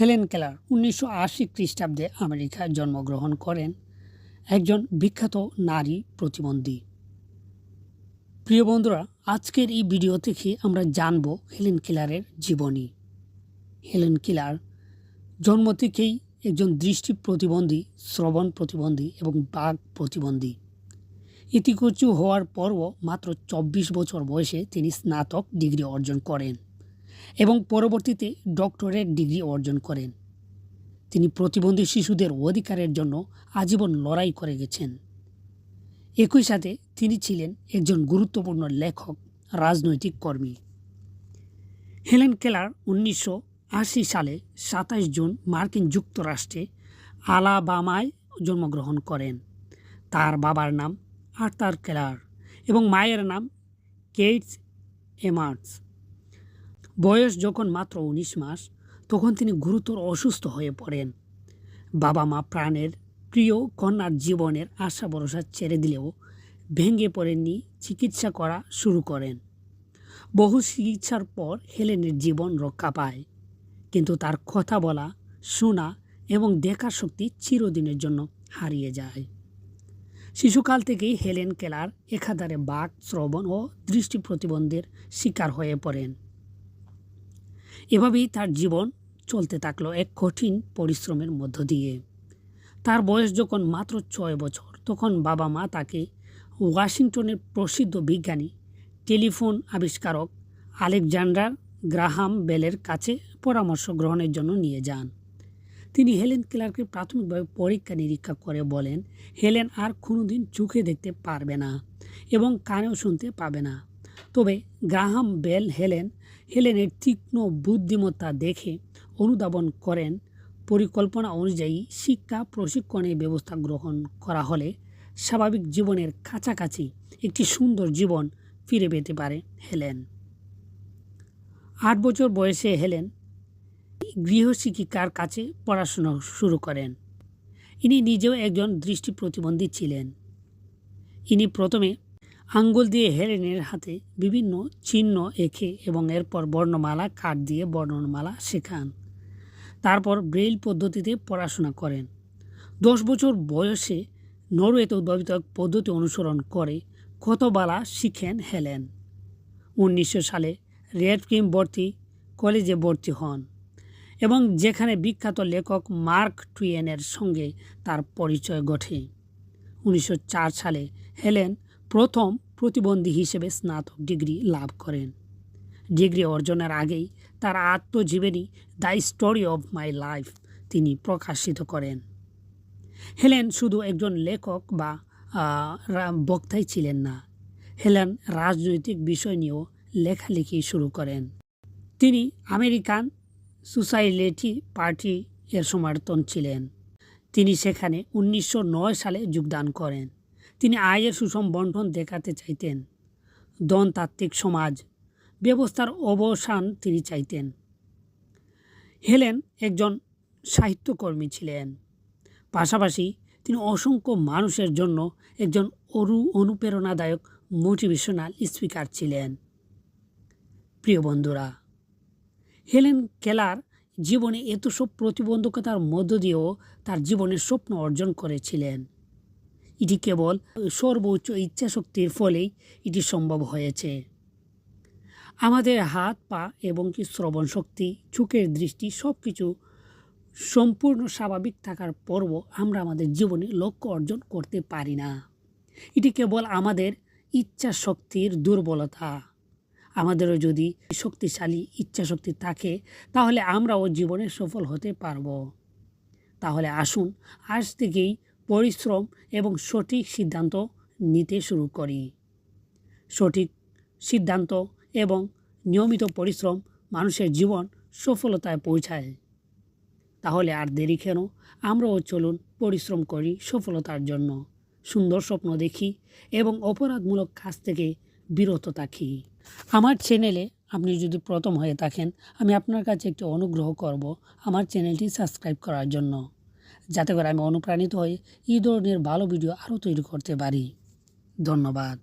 Helen Keller উনিশশো আশি খ্রিস্টাব্দে আমেরিকায় জন্মগ্রহণ করেন একজন বিখ্যাত নারী প্রতিবন্ধী। প্রিয় বন্ধুরা, আজকের এই ভিডিও থেকে আমরা জানব হেলেন কেলারের জীবনী। হেলেন কিলার জন্ম থেকেই একজন দৃষ্টি প্রতিবন্ধী, শ্রবণ প্রতিবন্ধী এবং বাঘ প্রতিবন্ধী। ইতিকচু হওয়ার পরও মাত্র চব্বিশ বছর বয়সে তিনি স্নাতক ডিগ্রি অর্জন করেন। এবং পরবর্তীতে ডক্টরেট ডিগ্রি অর্জন করেন। তিনি প্রতিবন্ধী শিশুদের অধিকারের জন্য আজীবন লড়াই করে গেছেন। একই সাথে তিনি ছিলেন একজন গুরুত্বপূর্ণ লেখক, রাজনৈতিক কর্মী। হেলেন কেলার উনিশশো আশি সালে সাতাশ জুন মার্কিন যুক্তরাষ্ট্রে আলাবামায় জন্মগ্রহণ করেন। তার বাবার নাম আর্থার কেলার এবং মায়ের নাম কেটস এমার্টস। বয়স যখন মাত্র উনিশ মাস, তখন তিনি গুরুতর অসুস্থ হয়ে পড়েন। বাবা মা প্রাণের প্রিয় কন্যার জীবনের আশা ভরসা ছেড়ে দিলেও ভেঙে পড়েননি, চিকিৎসা করা শুরু করেন। বহু চিকিৎসার পর হেলেনের জীবন রক্ষা পায়। কিন্তু তার কথা বলা, শোনা এবং দেখার শক্তি চিরদিনের জন্য হারিয়ে যায়। শিশুকাল থেকেই হেলেন কেলার একাধারে বাক, শ্রবণ ও দৃষ্টি প্রতিবন্ধের শিকার হয়ে পড়েন। এভাবেই তার জীবন চলতে থাকল এক কঠিন পরিশ্রমের মধ্য দিয়ে। তার বয়স যখন মাত্র ছয় বছর, তখন বাবা মা তাকে ওয়াশিংটনের প্রসিদ্ধ বিজ্ঞানী, টেলিফোন আবিষ্কারক আলেকজান্ডার গ্রাহাম বেলের কাছে পরামর্শ গ্রহণের জন্য নিয়ে যান। তিনি হেলেন কেলারকে প্রাথমিকভাবে পরীক্ষা নিরীক্ষা করে বলেন, হেলেন আর কোনোদিন চোখে দেখতে পারবে না এবং কানেও শুনতে পাবে না। তবে গ্রাহাম বেল হেলেন, হেলেনের তীক্ষ্ণ বুদ্ধিমত্তা দেখে অনুধাবন করেন। পরিকল্পনা অনুযায়ী শিক্ষা, প্রশিক্ষণের ব্যবস্থা গ্রহণ করা হলে স্বাভাবিক জীবনের কাছাকাছি একটি সুন্দর জীবন ফিরে পেতে পারে হেলেন। আট বছর বয়সে হেলেন গৃহশিক্ষিকার কাছে পড়াশোনা শুরু করেন। ইনি নিজেও একজন দৃষ্টি প্রতিবন্ধী ছিলেন। ইনি প্রথমে আঙ্গুল দিয়ে হেলেনের হাতে বিভিন্ন চিহ্ন এঁকে এবং এরপর বর্ণমালা, কাঠ দিয়ে বর্ণমালা শেখান। তারপর ব্রেইল পদ্ধতিতে পড়াশোনা করেন। দশ বছর বয়সে নরওয়েতে উদ্ভাবিত পদ্ধতি অনুসরণ করে কতবালা শিখেন হেলেন। উনিশশো সালে রেড ক্রিম ভর্তি কলেজে ভর্তি হন এবং যেখানে বিখ্যাত লেখক মার্ক টুয়েনের সঙ্গে তার পরিচয় ঘটে। উনিশশো চার সালে হেলেন প্রথম প্রতিবন্ধী হিসেবে স্নাতক ডিগ্রি লাভ করেন। ডিগ্রি অর্জনের আগেই তার আত্মজীবনী the story of my life তিনি প্রকাশিত করেন। হেলেন শুধু একজন লেখক বা বক্তাই ছিলেন না। হেলেন রাজনৈতিক বিষয় নিয়েও লেখালেখি শুরু করেন। তিনি আমেরিকান সোসাইলেটি পার্টি এর সমর্থন ছিলেন। তিনি সেখানে উনিশশো নয় সালে যোগদান করেন। তিনি আয়ের সুষম বন্টন দেখাতে চাইতেন। দনতাত্ত্বিক সমাজ, ব্যবস্থার অবসান তিনি চাইতেন। হেলেন একজন সাহিত্যকর্মী ছিলেন। পাশাপাশি তিনি অসংখ্য মানুষের জন্য একজন অরু অনুপ্রেরণাদায়ক মোটিভেশনাল স্পিকার ছিলেন। প্রিয় বন্ধুরা, হেলেন কেলার জীবনে এত সব প্রতিবন্ধকতার মধ্য দিয়েও তার জীবনের স্বপ্ন অর্জন করেছিলেন। এটি কেবল সর্বোচ্চ ইচ্ছাশক্তির ফলেই এটি সম্ভব হয়েছে। আমাদের হাত, পা এবং কি শ্রবণ শক্তি, চোখের দৃষ্টি সব কিছু সম্পূর্ণ স্বাভাবিক থাকার পর্ব আমরা আমাদের জীবনে লক্ষ্য অর্জন করতে পারি না। এটি কেবল আমাদের ইচ্ছা শক্তির দুর্বলতা। আমাদেরও যদি শক্তিশালী ইচ্ছা শক্তি থাকে, তাহলে আমরাও জীবনে সফল হতে পারব। তাহলে আসুন আজ থেকেই পরিশ্রম এবং সঠিক সিদ্ধান্ত নিতে শুরু করি। সঠিক সিদ্ধান্ত এবং নিয়মিত পরিশ্রম মানুষের জীবন সফলতায় পৌঁছায়। তাহলে আর দেরি কেন? আমরাও চলুন পরিশ্রম করি সফলতার জন্য। সুন্দর স্বপ্ন দেখি এবং অপরাধমূলক কাজ থেকে বিরত থাকি। আমার চ্যানেলে আপনি যদি প্রথম হয়ে থাকেন, আমি আপনার কাছে একটি অনুগ্রহ করব আমার চ্যানেলটি সাবস্ক্রাইব করার জন্য। যাতে করে আমি অনুপ্রাণিত হয়ে এই ধরনের ভালো ভিডিও আরও তৈরি করতে পারি। ধন্যবাদ।